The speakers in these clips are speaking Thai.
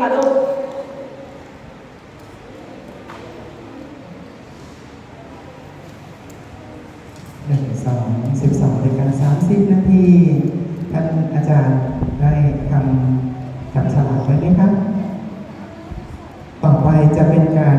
ค่ะลูกหนึ่งสองสิบสองนาฬิกาสามสิบนาทีท่านอาจารย์ได้ทำจับฉลากไว้ไหมครับ ต่อไปจะเป็นการ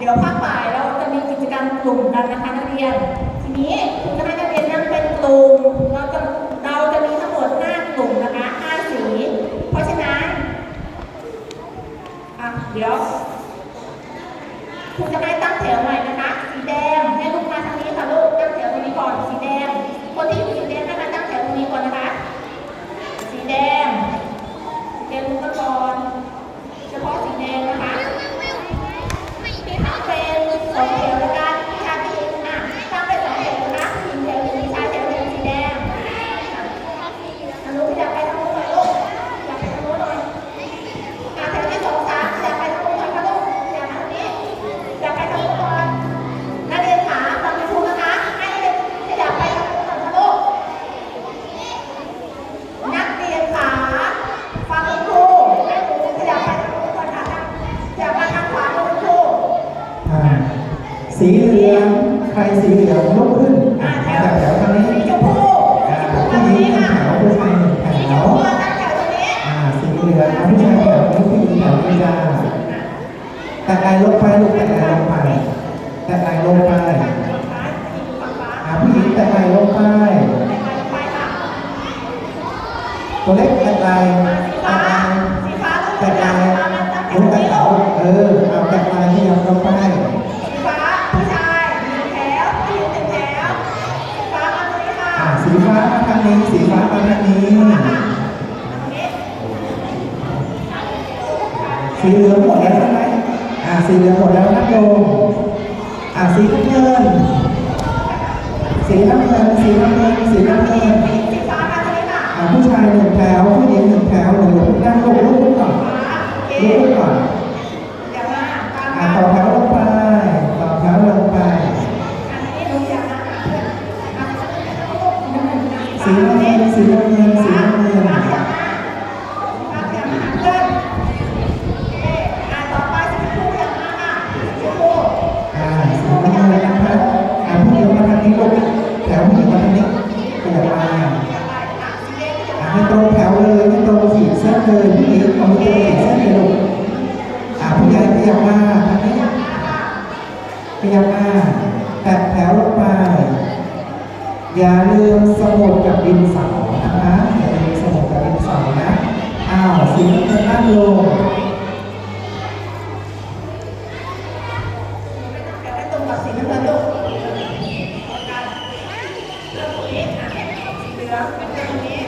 เดี๋ยวภาคบ่ายเราจะมีกิจกรรมกลุ่มกันนะคะนักเรียน ทีนี้คุณจะนักเรียนนั่งเป็นกลุ่ม เราจะเราจะมีทั้งหมด5กลุ่มนะคะ5สี เพราะฉะนั้นอะเดี๋ยวคุณจะให้ตั้งแถวใหม่นะคะ สีแดงให้ลูกมาทางนี้ค่ะลูกตั้งแถวตรงนี้ก่อนสีแดง คนที่อยู่สีแดงให้มาตั้งแถวตรงนี้ก่อนนะคะ สีแดง สีแดงลุกมาก่อน เฉพาะสีแดงนะคะ เป็นสองแถวแล้วกันชายผู้หญิงอะตั้งเป็นสองแถวนะคะผู้หญิงแถวหนึ่งชายแถวหนึ่งสีแดงอนุอยากไปทางโน้นหน่อยลูกอยากไปทางโน้นหน่อยอะแถวที่สองสามอยากไปทางโน้นหน่อยค่ะลูกอยากมาทางนี้อยากไปทางโน้นก่อนนักเรียนขาฟังคุณครูนะคะให้นักเรียนขยับไปทางโน้นก่อนค่ะลูกนักเรียนขาฟังคุณครูให้หนูขยับไปทางโน้นก่อนค่ะขยับมาทางขวาคุณครู อ่า สีเหลืองใครสีเหลืองลุกขึ้นอ่าอ่าจากแถวทางนี้สีชมพูอ่าสีชมพูผู้หญิงมาแถตรงนี้วผู้ชายหนึ่งแถสีชมวพูตั้งแถวตรงนี้ อ่าสีเหลืองผู้ชายแถวนี้ผู้หญิงแถวนี้จ้าแต่ไอลงไปลูกแต่ไอลงไปแต่ไอลงไปซ้ายสีฝั่งขวาอ่าผู้หญิงแต่ไอลงไปไปไปค่ะตัวเล็กแต่ไอสีแต่ฟ้าไอสีฟ้าลูกแต่ขไอยับมาตั้งแถวลูตกรงแต่นี้ไอลูกเออเอาแต่ไอที่ยังลงไป สีฟ้าผู้ชายหนึ่งแถวผู้หญิงหนึ่งแถวสีฟ้ามาตรงนี้ค่ะ อ่าสีฟ้ามาทาง นี้สีฟ้ามาทางนี้มาค่ะตรงนี้สีเหลืองหมดแล้วใช่ไหมอ่าสีเหลืองหมดแล้วนักลงอ่าสีน้ำเงินสีน้ำเงินสีน้ำเงินสีน้ำเงินสีฟ้าตรงนี้ค่ะอ่าผู้ชายหนึ่งแถวผู้หญิงหนึ่งแถวหนึ่งลูกนั่งลงลุกก่อนลุกก่อน สีสีฟ้าตรงน้ำเงินี้นสีน้ำเงินสีน้ำเงินฟ้าอยากมาฟ้าอยากมาหาเพื่อนโอเคอะต่อไปสีชมพูอยากมาค่ะสีชมพูอ่าสีน้ำเงินนะครับอ่าผู้หญิงมาทางนี้ลูกแถวผู้หญิงมาทางนี้ขยับมาอะให้ตรงแถวเลยให้ตรงขีดเส้นเลยผู้หญิงเอาให้ตรงขีดเส้นเลยลูกอ่าผู้ใหญ่ขยับมาทางนี้ขยับมาแตะแถวลงไป อย่าลืมสมุดกับดินสอนะคะอย่าลืมสมุดกับดินสอนะอ้าวสีน้ำเงินนั่งลงเดี๋ยวให้ตรงกับสีน้ำเงินลูกเริ่มตรงนี้อะสีเหลืองเป็นตรงนี้